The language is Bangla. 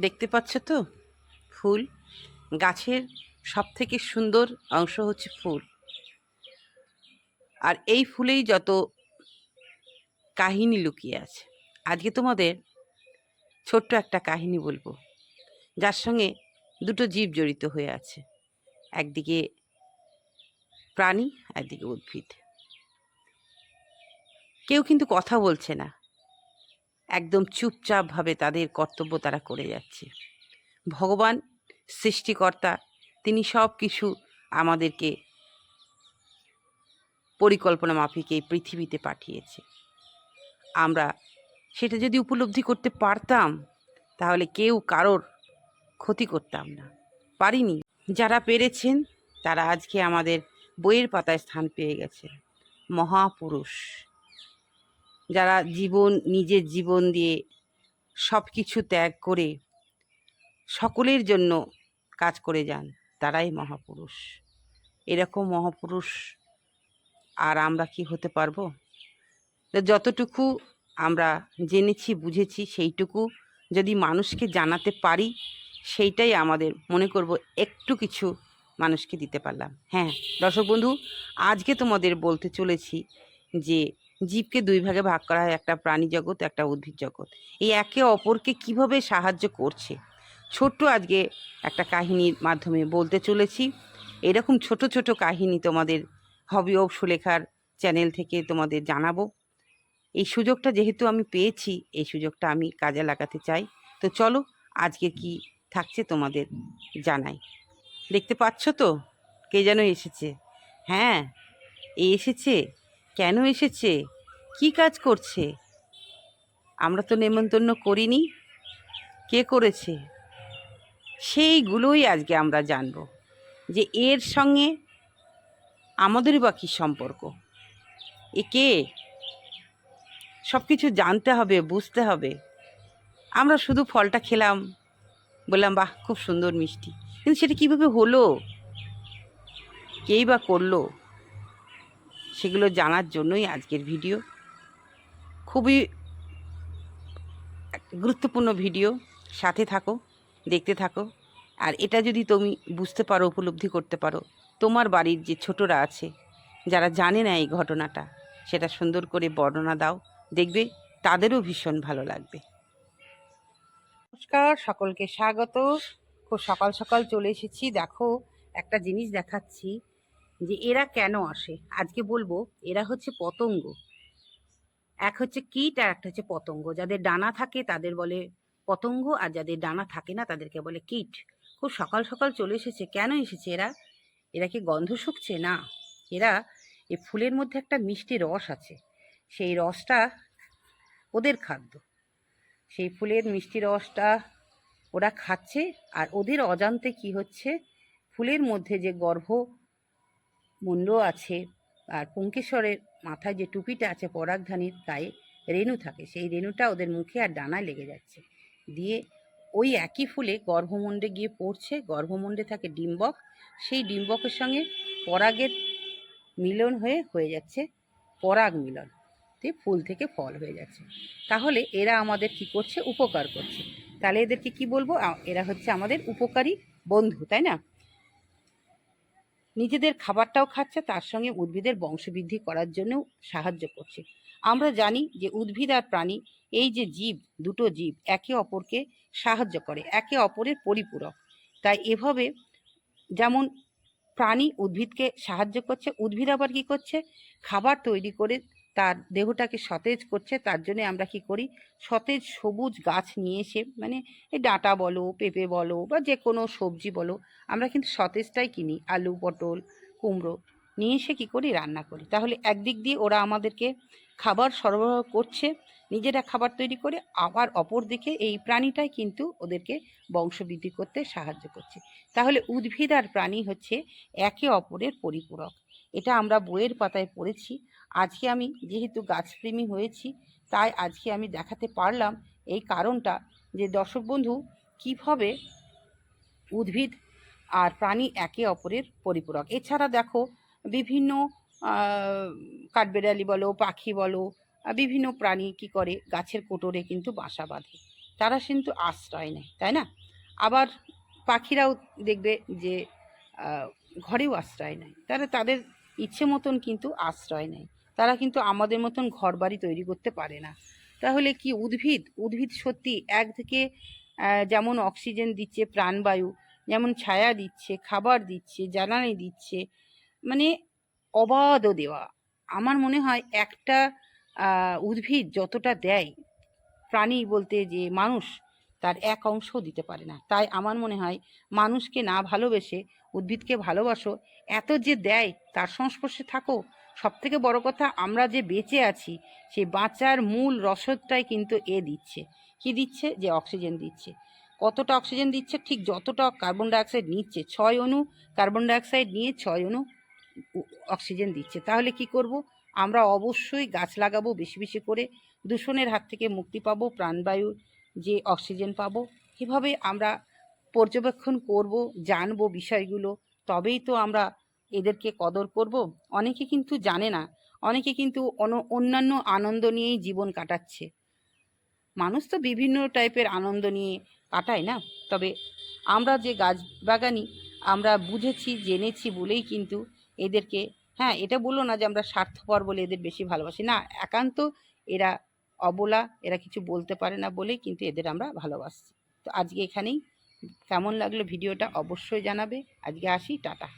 দেখতে পাচ্ছ তো? ফুল। গাছের সব থেকে সুন্দর অংশ হচ্ছে ফুল। আর এই ফুলেই যত কাহিনী লুকিয়ে আছে। আজকে তোমাদের ছোট্ট একটা কাহিনী বলব, যার সঙ্গে দুটো জীব জড়িত হয়ে আছে। একদিকে প্রাণী, একদিকে উদ্ভিদ। কেউ কিন্তু কথা বলছে না। একদম চুপচাপভাবে তাদের কর্তব্য তারা করে যাচ্ছে। ভগবান, সৃষ্টিকর্তা, তিনি সব কিছু আমাদেরকে পরিকল্পনা মাফিক এই পৃথিবীতে পাঠিয়েছে। আমরা সেটা যদি উপলব্ধি করতে পারতাম, তাহলে কেউ কারোর ক্ষতি করতাম না। পারিনি। যারা পেরেছেন, তারা আজকে আমাদের বইয়ের পাতায় স্থান পেয়ে গেছে মহাপুরুষ। যারা জীবন, নিজের জীবন দিয়ে সব কিছু ত্যাগ করে সকলের জন্য কাজ করে যান, তারাই মহাপুরুষ। এরকম মহাপুরুষ আর আমরা কি হতে পারব? যতটুকু আমরা জেনেছি, বুঝেছি, সেইটুকু যদি মানুষকে জানাতে পারি, সেইটাই আমাদের মনে করব একটু কিছু মানুষকে দিতে পারলাম। হ্যাঁ দর্শক বন্ধু, আজকে তোমাদের বলতে চলেছি যে জীবকে দুই ভাগে ভাগ করা হয়, একটা প্রাণী জগৎ, একটা উদ্ভিদ জগৎ। এই একে অপরকে কীভাবে সাহায্য করছে? ছোট্ট আজকে একটা কাহিনীর মাধ্যমে বলতে চলেছি। এরকম ছোট ছোট কাহিনী তোমাদের হবি অফ সুলেখার চ্যানেল থেকে তোমাদের জানাব। এই সুযোগটা যেহেতু আমি পেয়েছি, এই সুযোগটা আমি কাজে লাগাতে চাই। তো চলো, আজকে কি থাকছে তোমাদের জানাই। দেখতে পাচ্ছ তো? কে যেন এসেছে। হ্যাঁ এ এসেছে? কেন এসেছে? কি কাজ করছে? আমরা তো নেমন্তন্ন করিনি। কে করেছে? সেইগুলোই আজকে আমরা জানব যে এর সঙ্গে আমাদেরই বা কী সম্পর্ক? এ কে? সব কিছু জানতে হবে, বুঝতে হবে। আমরা শুধু ফলটা খেলাম। বললাম, বাহ, খুব সুন্দর মিষ্টি। কিন্তু সেটা কীভাবে হলো? কেই বা করল? সেগুলো জানার জন্যই আজকের ভিডিও। খুবই গুরুত্বপূর্ণ ভিডিও। সাথে থাকো, দেখতে থাকো। আর এটা যদি তুমি বুঝতে পারো, উপলব্ধি করতে পারো, তোমার বাড়ির যে ছোটরা আছে, যারা জানে না এই ঘটনাটা, সেটা সুন্দর করে বর্ণনা দাও। দেখবে তাদেরও ভীষণ ভালো লাগবে। নমস্কার, সকলকে স্বাগত। খুব সকাল সকাল চলে এসেছি। দেখো, একটা জিনিস দেখাচ্ছি। যে এরা কেন আসে? আজকে বলব, এরা হচ্ছে পতঙ্গ। এক হচ্ছে কীট আর একটা হচ্ছে পতঙ্গ। যাদের ডানা থাকে তাদের বলে পতঙ্গ, আর যাদের ডানা থাকে না তাদেরকে বলে কীট। খুব সকাল সকাল চলে এসেছে। কেন এসেছে এরা? এরা কি গন্ধ শুকছে? না। এরা এই ফুলের মধ্যে একটা মিষ্টি রস আছে। সেই রসটা ওদের খাদ্য। সেই ফুলের মিষ্টি রসটা ওরা খাচ্ছে, আর ওদের অজান্তে কি হচ্ছে? ফুলের মধ্যে যে গর্ভ মুন্ড আছে। আর পুঙ্কেশ্বরের মাথায় যে টুপিটা আছে পরাগধানীর গায়ে রেণু থাকে, সেই রেণুটা ওদের মুখে আর ডানায় লেগে যাচ্ছে। দিয়ে ওই একই ফুলে গর্ভমুণ্ডে গিয়ে পড়ছে, গর্ভমুণ্ডে থাকে ডিম্বক। সেই ডিম্বকের সঙ্গে পরাগের মিলন হয়ে হয়ে যাচ্ছে পরাগ মিলন। তে ফুল থেকে ফল হয়ে যাচ্ছে। তাহলে এরা আমাদের কি করছে? উপকার করছে। তাহলে এদেরকে কি বলব? এরা হচ্ছে আমাদের উপকারী বন্ধু, তাই না? নিজেদের খাবারটাও খাচ্ছে, তার সঙ্গে উদ্ভিদের বংশবৃদ্ধি করার জন্যও সাহায্য করছে। আমরা জানি যে উদ্ভিদ আর প্রাণী, এই যে জীব, দুটো জীব, একে অপরকে সাহায্য করে, একে অপরের পরিপূরক। তাই এভাবে যেমন প্রাণী উদ্ভিদকে সাহায্য করছে, উদ্ভিদ আবার কী করছে? খাবার তৈরি করে তার দেহটাকে সতেজ করছে, তার জন্য আমরা কি করি? সতেজ সবুজ গাছ নিয়ে এসে মানে এই ডাঁটা বলো, পেঁপে বলো বা যে কোনো সবজি বলো, আমরা কিন্তু সতেজটাই কিনি। আলু, পটল, কুমড়ো নিয়ে এসে কী করি? রান্না করি। তাহলে একদিক দিয়ে ওরা আমাদেরকে খাবার সরবরাহ করছে, নিজেরা খাবার তৈরি করে, আবার অপর দিকে এই প্রাণীটাই কিন্তু ওদেরকে বংশবৃদ্ধি করতে সাহায্য করছে। তাহলে উদ্ভিদ আর প্রাণী হচ্ছে একে অপরের পরিপূরক। এটা আমরা বইয়ের পাতায় পড়েছি। আজকে আমি যেহেতু গাছপ্রেমী হয়েছি, তাই আজকে আমি দেখাতে পারলাম এই কারণটা যে দর্শক বন্ধু, কীভাবে উদ্ভিদ আর প্রাণী একে অপরের পরিপূরক। এছাড়া দেখো, বিভিন্ন কাঠবেড়ালি বলো, পাখি বলো বিভিন্ন প্রাণী কি করে গাছের কোটরে কিন্তু বাসা বাঁধে। তারা কিন্তু আশ্রয় নেয়, তাই না? আবার পাখিরাও দেখবে যে ঘরেও আশ্রয় নেয়। তারা তাদের ইচ্ছে মতন কিন্তু আশ্রয় নেয়। তারা কিন্তু আমাদের মতন ঘর বাড়ি তৈরি করতে পারে না। তাহলে কি উদ্ভিদ? উদ্ভিদ সত্যি এক থেকে যেমন অক্সিজেন দিচ্ছে প্রাণবায়ু, যেমন ছায়া দিচ্ছে, খাবার দিচ্ছে, জ্বালানি দিচ্ছে মানে অবাধ দেওয়া। আমার মনে হয় একটা উদ্ভিদ যতটা দেয়, প্রাণী বলতে যে মানুষ তার এক অংশও দিতে পারে না। তাই আমার মনে হয় মানুষকে না ভালোবেসে উদ্ভিদকে ভালোবাসো, এত যে দেয় তার সংস্পর্শে থাকো সব থেকে বড় কথা আমরা যে বেঁচে আছি সেই বাঁচার মূল রসদটাই কিন্তু এ দিচ্ছে। কি দিচ্ছে? যে অক্সিজেন দিচ্ছে। কতটা অক্সিজেন দিচ্ছে? ঠিক যতটা কার্বন ডাইঅক্সাইড নিচ্ছে, ছয় অণু, কার্বন ডাইঅক্সাইড নিয়ে ছয় অণু অক্সিজেন দিচ্ছে। তাহলে কি করব? আমরা অবশ্যই গাছ লাগাবো বেশি বেশি করে, দূষণের হাত থেকে মুক্তি পাবো, প্রাণবায়ুর যে অক্সিজেন পাবো এভাবে আমরা পর্যবেক্ষণ করব, জানব বিষয়গুলো, তবেই তো আমরা এদেরকে কদর করব। অনেকে কিন্তু জানে না, অনেকে কিন্তু অন- অন্যান্য আনন্দ নিয়েই জীবন কাটাচ্ছে। মানুষ তো বিভিন্ন টাইপের আনন্দ নিয়ে কাটায় না? তবে আমরা যে গাছ বাগানি আমরা বুঝেছি, জেনেছি বলেই কিন্তু এদেরকে হ্যাঁ এটা বলল না যে আমরা স্বার্থপর বলে এদের বেশি ভালোবাসি। না, একান্ত এরা অবলা, এরা কিছু বলতে পারে না বলেই কিন্তু এদের আমরা ভালোবাসি তো আজকে এখানেই। কেমন লাগল ভিডিওটা অবশ্যই জানাবে। আজকে আসি, টাটা।